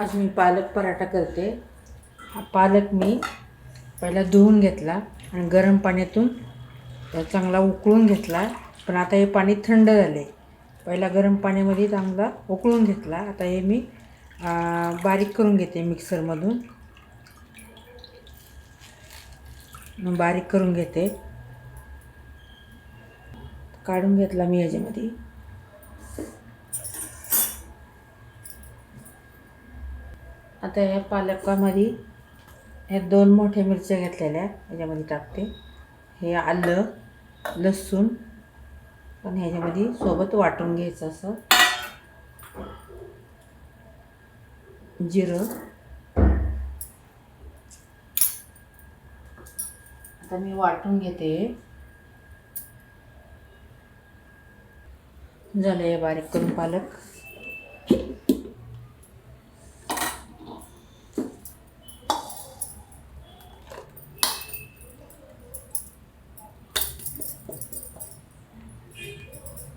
आज मी पालक पराठा करते. हा पालक मी पहिला धुवून घेतला आणि गरम पाण्यातून चांगला उकळून घेतला. पण आता हे पाणी थंड झाले पहिला गरम पाण्यामध्ये चांगला उकळून घेतला. आता हे मी बारीक करून घेते मिक्सरमधून. बारीक करून घेते. काढून घेतला मी याच्यामध्ये. आता या पालकामध्ये ह्या दोन मोठ्या मिरच्या घेतलेल्या ह्याच्यामध्ये टाकते. हे आलं लसूण पण ह्याच्यामध्ये सोबत वाटून घ्यायचं असं. जिरं. आता मी वाटून घेते. झालं हे बारीक करून पालक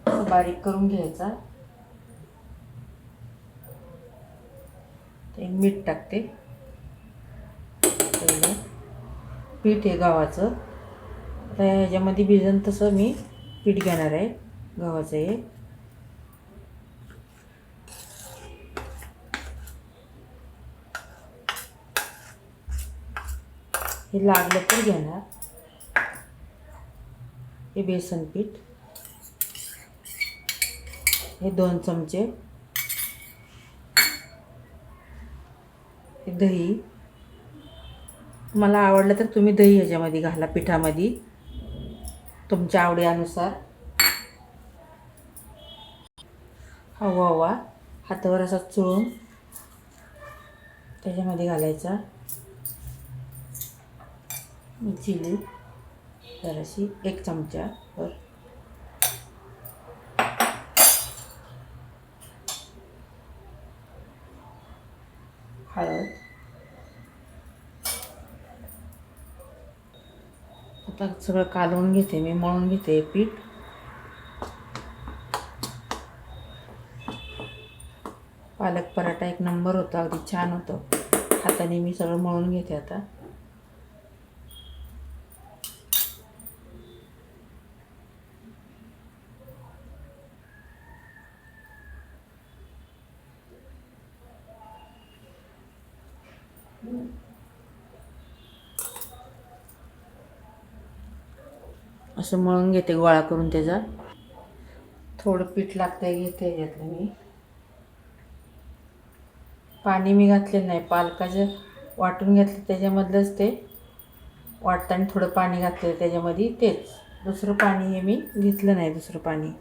असं बारीक करून घ्यायचा. ते मीठ टाकते. पहिलं पीठ आहे गव्हाचं. आता ह्याच्यामध्ये भिजन तसं मी पीठ घेणार आहे. गव्हाचं हे. हे लागलं तर घेणार. हे बेसन पीठ. हे दोन चमचे. दही. मला आवडलं तर तुम्ही दही ह्याच्यामध्ये घाला पिठामध्ये. तुमच्या आवडीनुसार. हवा हवा. हातावर असा चुळून त्याच्यामध्ये घालायचा. चिली. जराशी एक चमचा. सगळं कालवून घेते मी मळून घेते पीठ. पालक पराठा एक नंबर होता अगदी छान होतं. हाताने मी सगळं मळून घेते आता. असं मळून घेते गोळा करून त्याचा. थोडं पीठ लागतंय घेते याच्यातलं मी. पाणी मी घातलेलं नाही पालकाचं वाटून घेतलं त्याच्यामधलंच ते. वाटताना थोडं पाणी घातलेलं त्याच्यामध्ये तेच. दुसरं पाणी हे मी घेतलं नाही दुसरं पाणी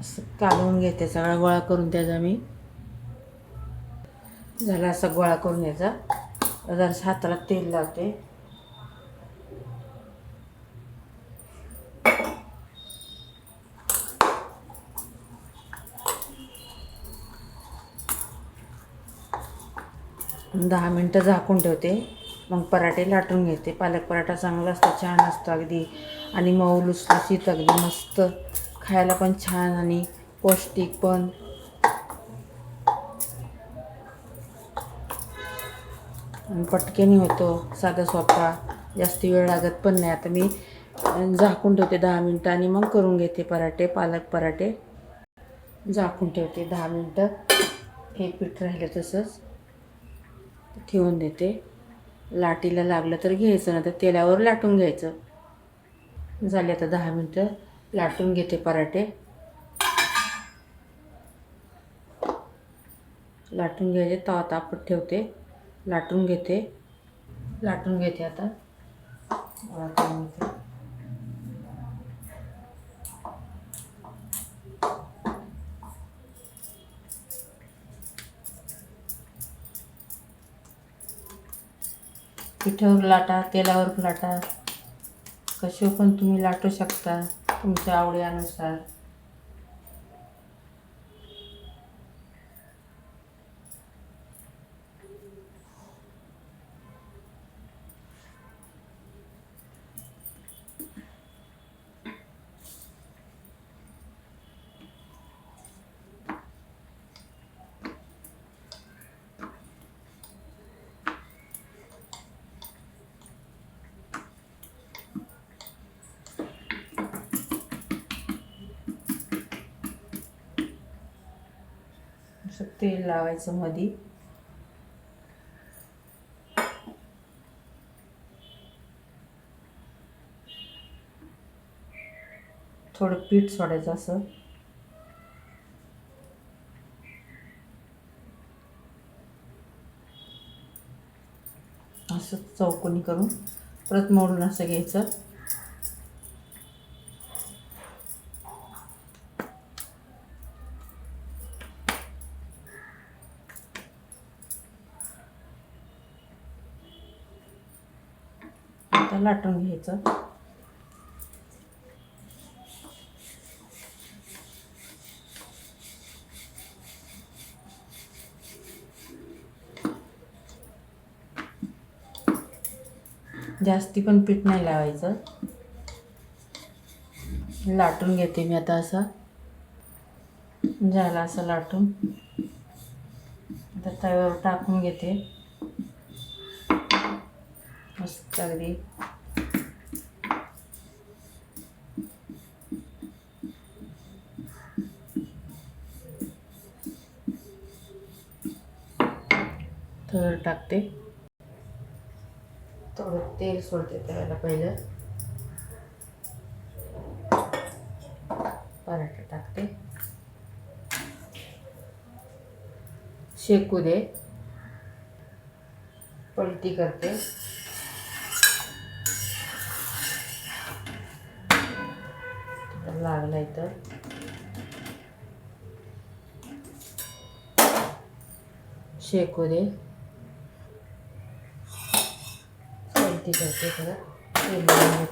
असं कालवून घेते सगळा गोळा करून त्याचा मी. झाला असा गोळा करून याचा जरा हाताला तेल लावते. दहा मिनटं झाकून ठेवते. मग पराठे लाटून घेते. पालक पराठा चांगला असतो छान असतो अगदी. आणि मऊ लुसलुसीत अगदी मस्त. खायला पण छान आणि पौष्टिक पण. आणि पटकेनी होतो साधा सोपा. जास्त वेळ लागत पण नाही. आता मी झाकून ठेवते दहा मिनटं आणि मग करून घेते पराठे पालक पराठे. झाकून ठेवते दहा मिनटं. हे पीठ राहिलं तसंच. ठेवून देते. लाटीला लागलं तर घ्यायचं नाही तर तेलावर लाटून घ्यायचं. झाले आता दहा मिनटं. लाटून घेते पराठे. लाटून घ्यायचे. तवा तापत ठेवते. लाटून घेते. लाटून घेते आता. लाटून घेते. पिठावर लाटा तेलावर लाटा. कसे पण तुम्ही लाटू शकता तुमच्या आवडीनुसार. असं तेल लावायचं मधी. थोडं पीठ सोडायचं असं. असं चौकोनी करून परत मोडून असं घ्यायचं. आता लाटून घ्यायचं. जास्ती पण पीठ नाही लावायचं. लाटून घेते मी आता असं. झाला असं लाटून. आता तव्यावर टाकून घेते. मस्त अगदी तर टाकते थोडं तेल सोडते त्याला पहिलं. पराठा टाकते. शेकू दे. पलटी करते. लागला इथं शेकू दे. पलटी करते परत तेल लावून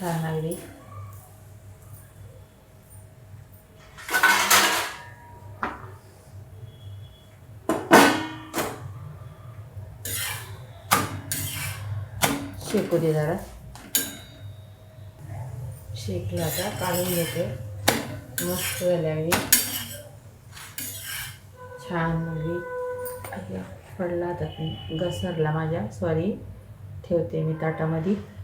छान लागली. शेकू दे जरा. शेकला आता काढून घेते. मस्त लागली. छान मुली पडला आता. घसरला माझ्या. सॉरी ठेवते मी ताटामध्ये.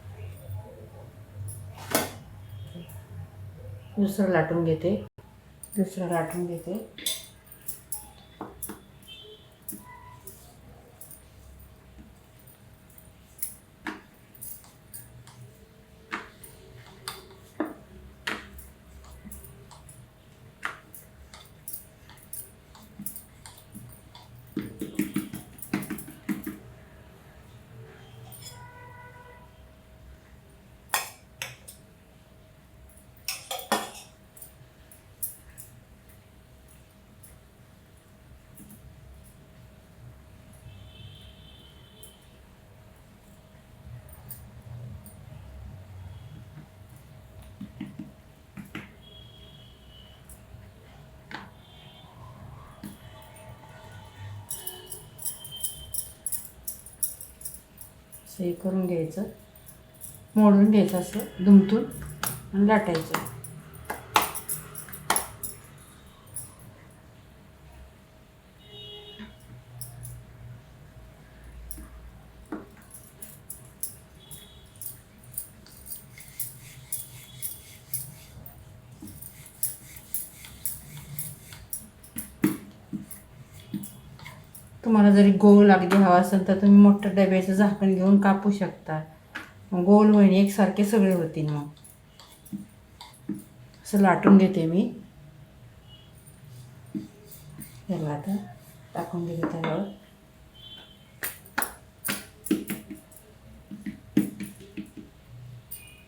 दुसरं लाटून घेते. दुसरं लाटून घेते. असं हे करून घ्यायचं. मोडून घ्यायचं असं दुमतून आणि लाटायचं. तुम्हाला जरी गोल अगदी हवा असेल तर तुम्ही मोठं डब्याचं झाकण घेऊन कापू शकता. मग गोल होईन एकसारखे सगळे होतील मग. असं लाटून घेते मी. याला आता टाकून घेते त्यावर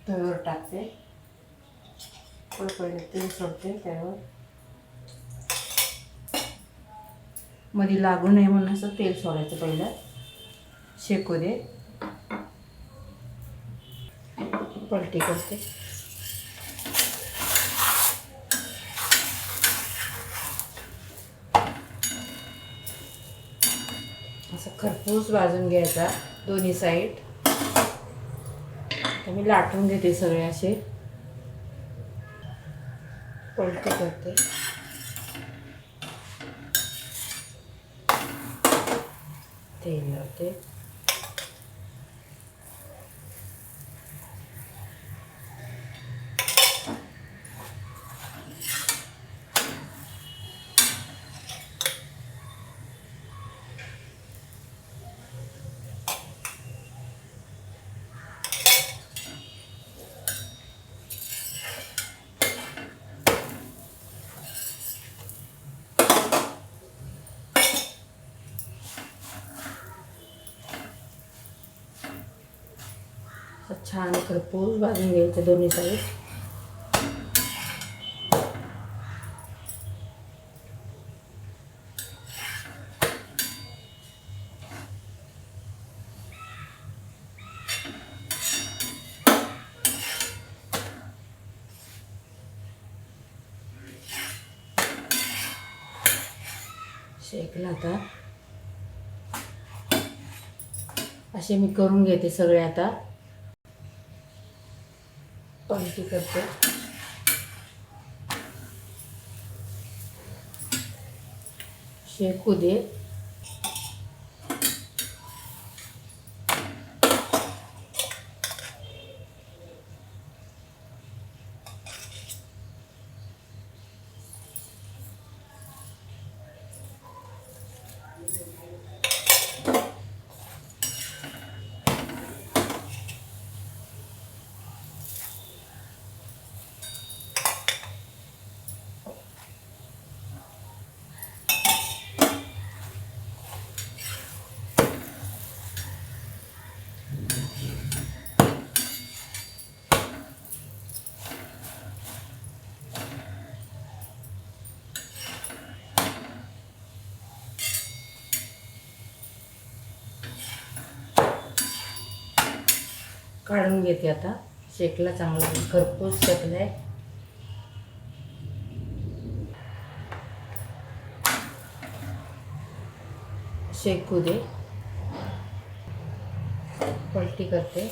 तव्यावर टाकते. थोडं पहिले तेल सोडते त्यावर मध्ये लागू नये म्हणून असं तेल सोडायचं पहिलं. शेकू दे. पलटी करते. असं खरपूस भाजून घ्यायचा दोन्ही साईड मी लाटून घेते सगळे असे. पलटी करते. तेल छान खरपूस भाजून घ्यायचं दोन्ही साईड शेकला आता. असे मी करून घेते सगळे आता. पलटी करते. शेकू दे. काढून घेते आता. शेकला चांगला. खरपूस आहे शेकू दे. पलटी करते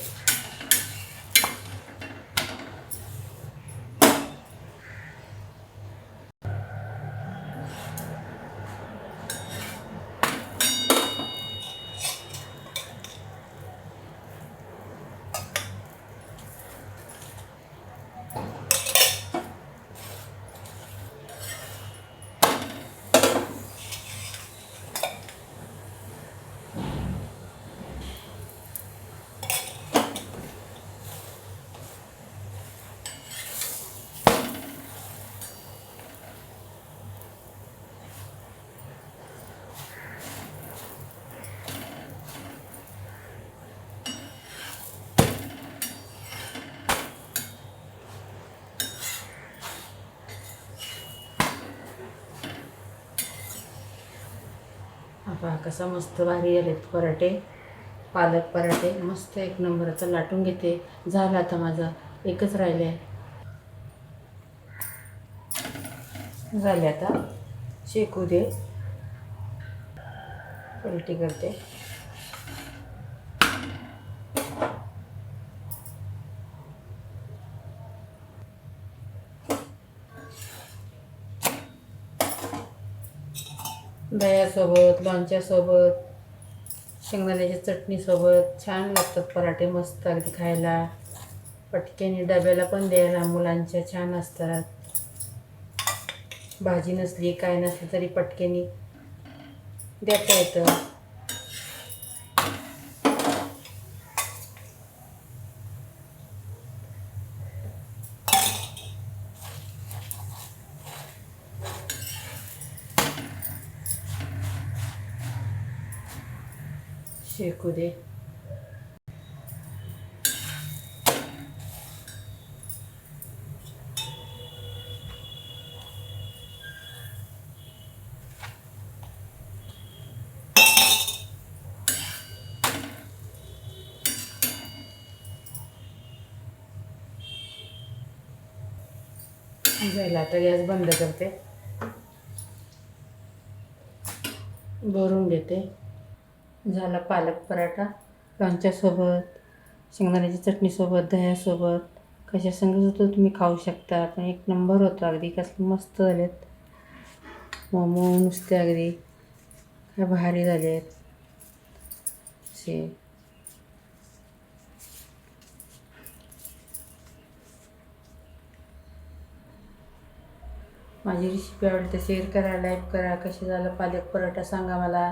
आता कसा मस्त भारी आलेत पराठे पालक पराठे. मस्त एक नंबरचा लाटून घेते. झाला आता माझा. एकच राहिले. झाले आता. शेकू दे. पलटी करते. दह्यासोबत लोणच्यासोबत शेंगदाण्याच्या चटणीसोबत. छान लागतात पराठे मस्त अगदी खायला. पटक्याने डब्याला पण द्यायला मुलांच्या छान असतात. भाजी नसली काय नसली तरी पटक्याने देता येतं. शेकू दे हो आता गॅस बंद करते. भरून घेते. झाला पालक पराठा. लोणच्यासोबत शेंगदाण्याच्या चटणीसोबत दह्यासोबत. कशा संगत होतो तुम्ही खाऊ शकता. पण एक नंबर होतो अगदी. कसं मस्त झालेत. मोमो नुसते अगदी. काय भारी झालेत. असे. माझी रेसिपी आवडते शेअर करा लाईक करा. कसे झालं पालक पराठा सांगा मला.